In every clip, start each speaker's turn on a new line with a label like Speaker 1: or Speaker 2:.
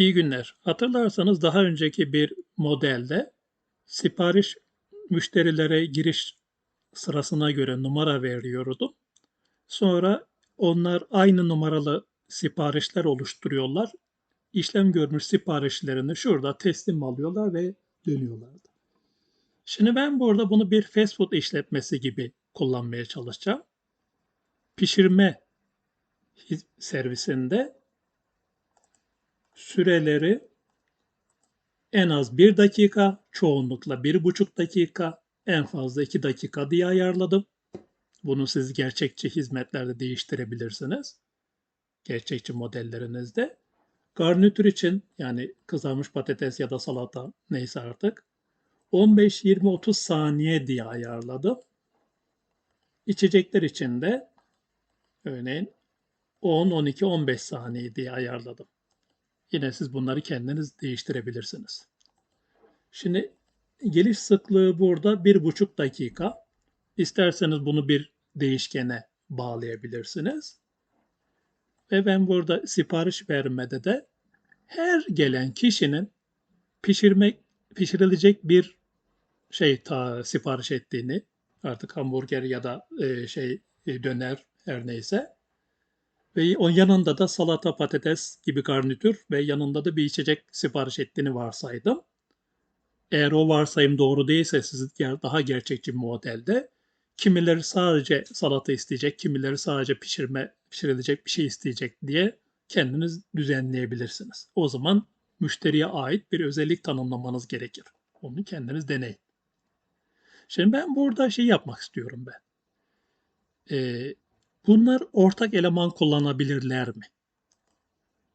Speaker 1: İyi günler. Hatırlarsanız daha önceki bir modelde sipariş müşterilere giriş sırasına göre numara veriyordum. Sonra onlar aynı numaralı siparişler oluşturuyorlar. İşlem görmüş siparişlerini şurada teslim alıyorlar ve dönüyorlardı. Şimdi ben burada bunu bir fast food işletmesi gibi kullanmaya çalışacağım. Pişirme servisinde süreleri en az 1 dakika, çoğunlukla 1,5 dakika, en fazla 2 dakika diye ayarladım. Bunu siz gerçekçi hizmetlerde değiştirebilirsiniz. Gerçekçi modellerinizde. Garnitür için yani kızarmış patates ya da salata neyse artık 15, 20, 30 saniye diye ayarladım. İçecekler için de örneğin 10, 12, 15 saniye diye ayarladım. Yine siz bunları kendiniz değiştirebilirsiniz. Şimdi geliş sıklığı burada 1,5 dakika. İsterseniz bunu bir değişkene bağlayabilirsiniz. Ve ben burada sipariş vermede de her gelen kişinin pişirmek pişirilecek bir şey ta sipariş ettiğini artık hamburger ya da e, şey e, döner her neyse ve o yanında da salata, patates gibi garnitür ve yanında da bir içecek sipariş ettiğini varsaydım. Eğer o varsayım doğru değilse siz daha gerçekçi bir modelde kimileri sadece salata isteyecek, kimileri sadece pişirme pişirilecek bir şey isteyecek diye kendiniz düzenleyebilirsiniz. O zaman müşteriye ait bir özellik tanımlamanız gerekir. Onu kendiniz deneyin. Şimdi ben burada şey yapmak istiyorum ben. Ee, bunlar ortak eleman kullanabilirler mi?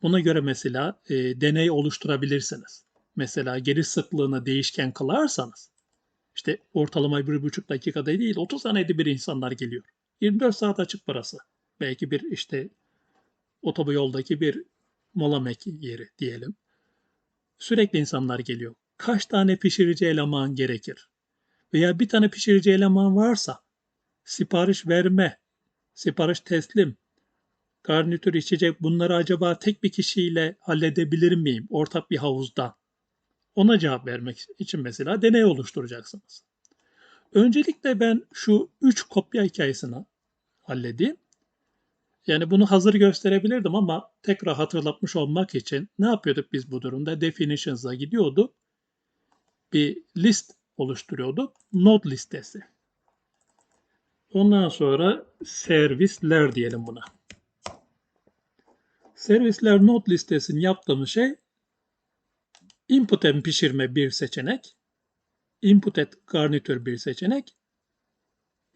Speaker 1: Buna göre mesela e, deney oluşturabilirsiniz. Mesela geri sıklığını değişken kılarsanız işte ortalama bir buçuk dakikada değil 30 saniyede bir insanlar geliyor. 24 saat açık burası. Belki bir işte otoyoldaki bir mola mek- yeri diyelim. Sürekli insanlar geliyor. Kaç tane pişirici eleman gerekir? Veya bir tane pişirici eleman varsa sipariş verme, sipariş teslim, garnitür içecek bunları acaba tek bir kişiyle halledebilir miyim ortak bir havuzda? Ona cevap vermek için mesela deney oluşturacaksınız. Öncelikle ben şu 3 kopya hikayesini halledeyim. Yani bunu hazır gösterebilirdim ama tekrar hatırlatmış olmak için ne yapıyorduk biz bu durumda? Definitions'a gidiyorduk. Bir list oluşturuyorduk. Node listesi. Ondan sonra servisler diyelim buna. Servisler node listesini yaptığımız şey input and pişirme bir seçenek. Input et garnitür bir seçenek.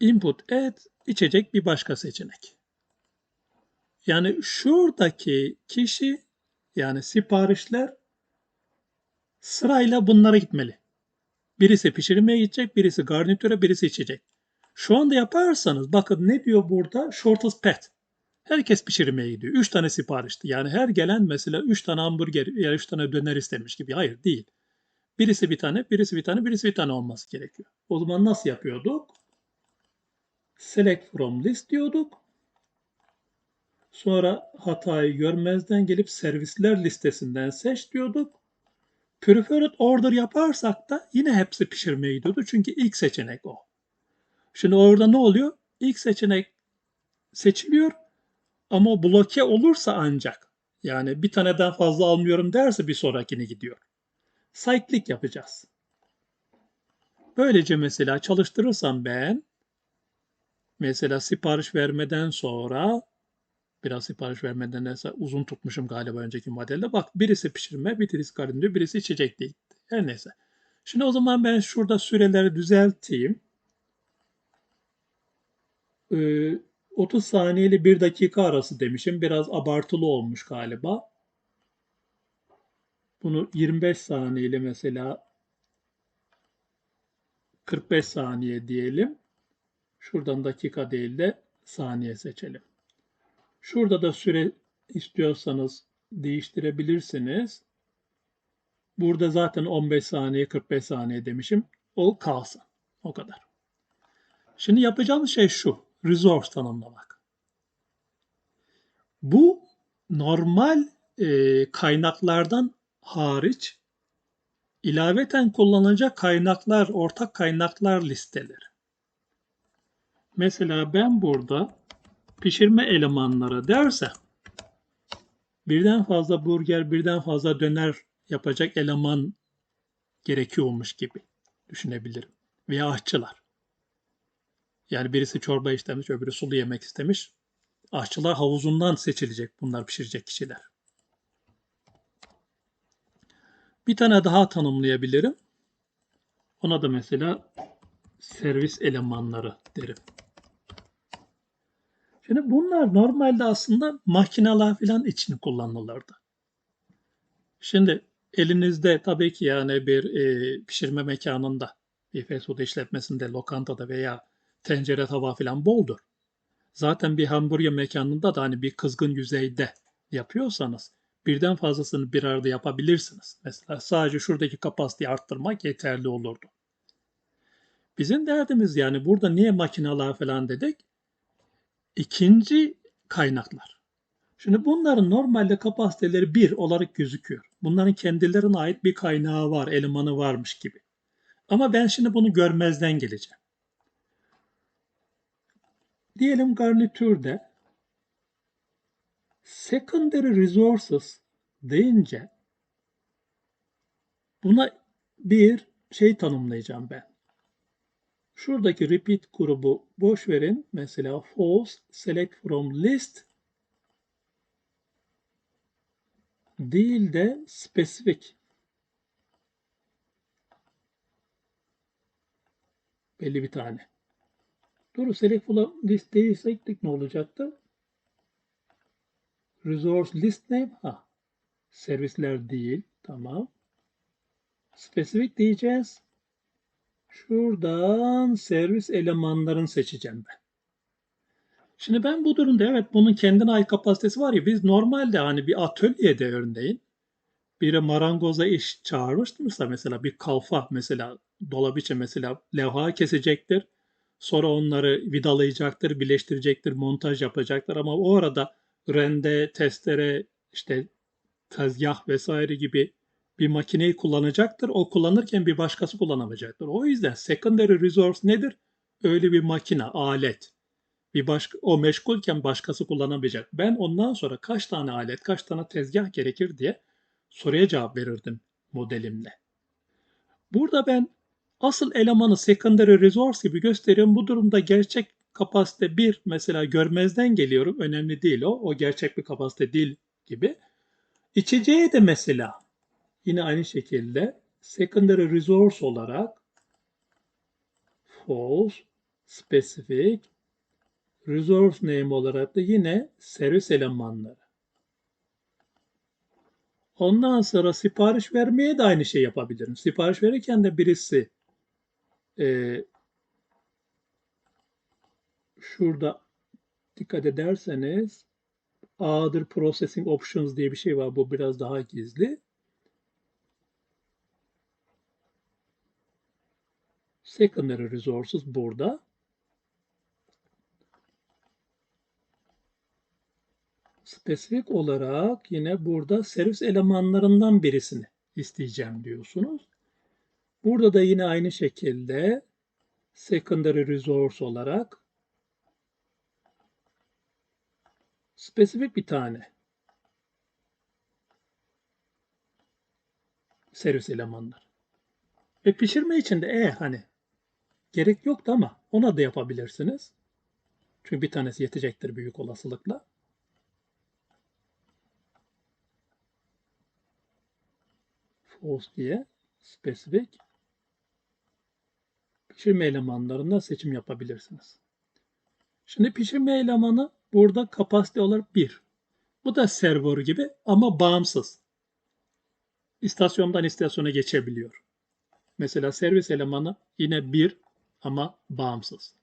Speaker 1: Input et içecek bir başka seçenek. Yani şuradaki kişi yani siparişler sırayla bunlara gitmeli. Birisi pişirmeye gidecek, birisi garnitüre, birisi içecek. Şu anda yaparsanız bakın ne diyor burada? Shortest path. Herkes pişirmeye gidiyor. 3 tane siparişti. Yani her gelen mesela 3 tane hamburger ya 3 tane döner istemiş gibi. Hayır değil. Birisi bir tane, birisi bir tane, birisi bir tane olması gerekiyor. O zaman nasıl yapıyorduk? Select from list diyorduk. Sonra hatayı görmezden gelip servisler listesinden seç diyorduk. Preferred order yaparsak da yine hepsi pişirmeye gidiyordu. Çünkü ilk seçenek o. Şimdi orada ne oluyor? İlk seçenek seçiliyor ama bloke olursa ancak yani bir taneden fazla almıyorum derse bir sonrakine gidiyor. Cyclic yapacağız. Böylece mesela çalıştırırsam ben mesela sipariş vermeden sonra biraz sipariş vermeden neyse uzun tutmuşum galiba önceki modelde. Bak birisi pişirme, birisi karın birisi içecek değil. Her neyse. Şimdi o zaman ben şurada süreleri düzelteyim. Ee, 30 saniyeli 1 dakika arası demişim. Biraz abartılı olmuş galiba. Bunu 25 saniyeli mesela 45 saniye diyelim. Şuradan dakika değil de saniye seçelim. Şurada da süre istiyorsanız değiştirebilirsiniz. Burada zaten 15 saniye 45 saniye demişim. O kalsın. O kadar. Şimdi yapacağımız şey şu. Resource tanımlamak. Bu normal e, kaynaklardan hariç ilaveten kullanılacak kaynaklar, ortak kaynaklar listeleri. Mesela ben burada pişirme elemanları dersem birden fazla burger, birden fazla döner yapacak eleman gerekiyormuş gibi düşünebilirim. Veya aşçılar. Yani birisi çorba istemiş, öbürü sulu yemek istemiş. Aşçılar havuzundan seçilecek bunlar pişirecek kişiler. Bir tane daha tanımlayabilirim. Ona da mesela servis elemanları derim. Şimdi bunlar normalde aslında makineler falan için kullanılırdı. Şimdi elinizde tabii ki yani bir e, pişirme mekanında, bir fast food işletmesinde, lokantada veya tencere tava falan boldur. Zaten bir hamburger mekanında da hani bir kızgın yüzeyde yapıyorsanız birden fazlasını bir arada yapabilirsiniz. Mesela sadece şuradaki kapasiteyi arttırmak yeterli olurdu. Bizim derdimiz yani burada niye makineler falan dedik? İkinci kaynaklar. Şimdi bunların normalde kapasiteleri bir olarak gözüküyor. Bunların kendilerine ait bir kaynağı var, elemanı varmış gibi. Ama ben şimdi bunu görmezden geleceğim. Diyelim garnitürde secondary resources deyince buna bir şey tanımlayacağım ben. Şuradaki repeat grubu boş verin. Mesela false select from list değil de specific. Belli bir tane. Doğru select list değilsek ne olacaktı? Resource list name. Ha. Servisler değil. Tamam. Specific diyeceğiz. Şuradan servis elemanlarını seçeceğim ben. Şimdi ben bu durumda evet bunun kendine ait kapasitesi var ya biz normalde hani bir atölyede örneğin biri marangoza iş çağırmıştırsa mesela bir kalfa mesela dolap için mesela levha kesecektir. Sonra onları vidalayacaktır, birleştirecektir, montaj yapacaktır ama o arada rende, testere, işte tezgah vesaire gibi bir makineyi kullanacaktır. O kullanırken bir başkası kullanamayacaktır. O yüzden secondary resource nedir? Öyle bir makine, alet. Bir başka, o meşgulken başkası kullanamayacak. Ben ondan sonra kaç tane alet, kaç tane tezgah gerekir diye soruya cevap verirdim modelimle. Burada ben asıl elemanı secondary resource gibi gösteriyorum. Bu durumda gerçek kapasite 1 mesela görmezden geliyorum. Önemli değil o. O gerçek bir kapasite değil gibi. İçeceğe de mesela yine aynı şekilde secondary resource olarak false specific resource name olarak da yine servis elemanları. Ondan sonra sipariş vermeye de aynı şey yapabilirim. Sipariş verirken de birisi e, şurada dikkat ederseniz Other Processing Options diye bir şey var. Bu biraz daha gizli. Secondary Resources burada. Spesifik olarak yine burada servis elemanlarından birisini isteyeceğim diyorsunuz. Burada da yine aynı şekilde secondary resource olarak spesifik bir tane servis elemanlar. Ve pişirme için de e hani gerek yoktu ama ona da yapabilirsiniz. Çünkü bir tanesi yetecektir büyük olasılıkla. False diye spesifik pişirme elemanlarında seçim yapabilirsiniz. Şimdi pişirme elemanı burada kapasite olarak 1. Bu da server gibi ama bağımsız. İstasyondan istasyona geçebiliyor. Mesela servis elemanı yine 1 ama bağımsız.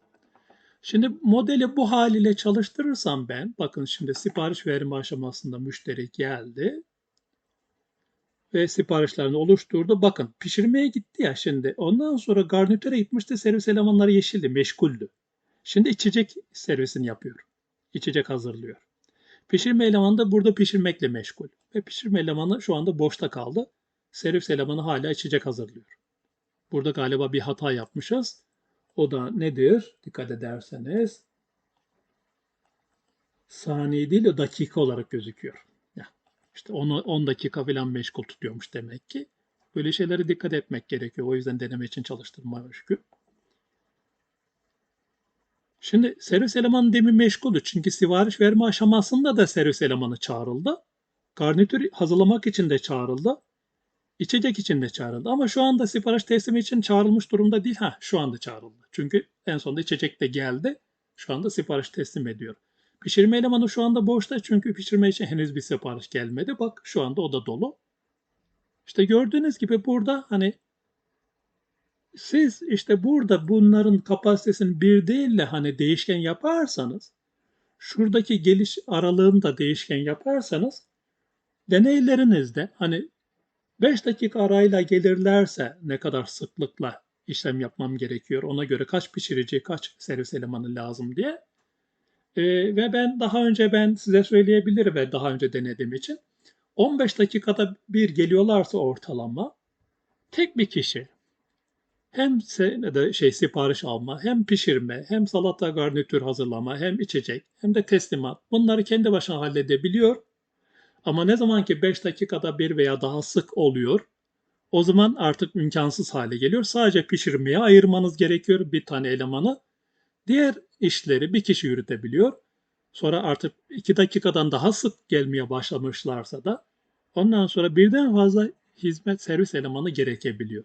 Speaker 1: Şimdi modeli bu haliyle çalıştırırsam ben, bakın şimdi sipariş verme aşamasında müşteri geldi ve siparişlerini oluşturdu. Bakın pişirmeye gitti ya şimdi. Ondan sonra garnitüre gitmişti servis elemanları yeşildi, meşguldü. Şimdi içecek servisini yapıyor. İçecek hazırlıyor. Pişirme elemanı da burada pişirmekle meşgul. Ve pişirme elemanı şu anda boşta kaldı. Servis elemanı hala içecek hazırlıyor. Burada galiba bir hata yapmışız. O da nedir? Dikkat ederseniz saniye değil de dakika olarak gözüküyor. İşte onu 10 dakika falan meşgul tutuyormuş demek ki. Böyle şeylere dikkat etmek gerekiyor. O yüzden deneme için çalıştırma meşgul. Şimdi servis elemanı demin meşguldü. Çünkü sipariş verme aşamasında da servis elemanı çağrıldı. Garnitür hazırlamak için de çağrıldı. İçecek için de çağrıldı. Ama şu anda sipariş teslimi için çağrılmış durumda değil. Ha, şu anda çağrıldı. Çünkü en sonunda içecek de geldi. Şu anda sipariş teslim ediyor. Pişirme elemanı şu anda boşta çünkü pişirme için henüz bir sipariş gelmedi. Bak şu anda o da dolu. İşte gördüğünüz gibi burada hani siz işte burada bunların kapasitesini bir değil de hani değişken yaparsanız şuradaki geliş aralığını da değişken yaparsanız deneylerinizde hani 5 dakika arayla gelirlerse ne kadar sıklıkla işlem yapmam gerekiyor ona göre kaç pişirici kaç servis elemanı lazım diye Ee, ve ben daha önce ben size söyleyebilirim ve daha önce denediğim için 15 dakikada bir geliyorlarsa ortalama tek bir kişi hem de şey sipariş alma, hem pişirme, hem salata garnitür hazırlama, hem içecek, hem de teslimat. Bunları kendi başına halledebiliyor. Ama ne zaman ki 5 dakikada bir veya daha sık oluyor, o zaman artık imkansız hale geliyor. Sadece pişirmeye ayırmanız gerekiyor bir tane elemanı. Diğer işleri bir kişi yürütebiliyor. Sonra artık 2 dakikadan daha sık gelmeye başlamışlarsa da ondan sonra birden fazla hizmet servis elemanı gerekebiliyor.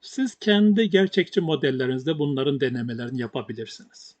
Speaker 1: Siz kendi gerçekçi modellerinizde bunların denemelerini yapabilirsiniz.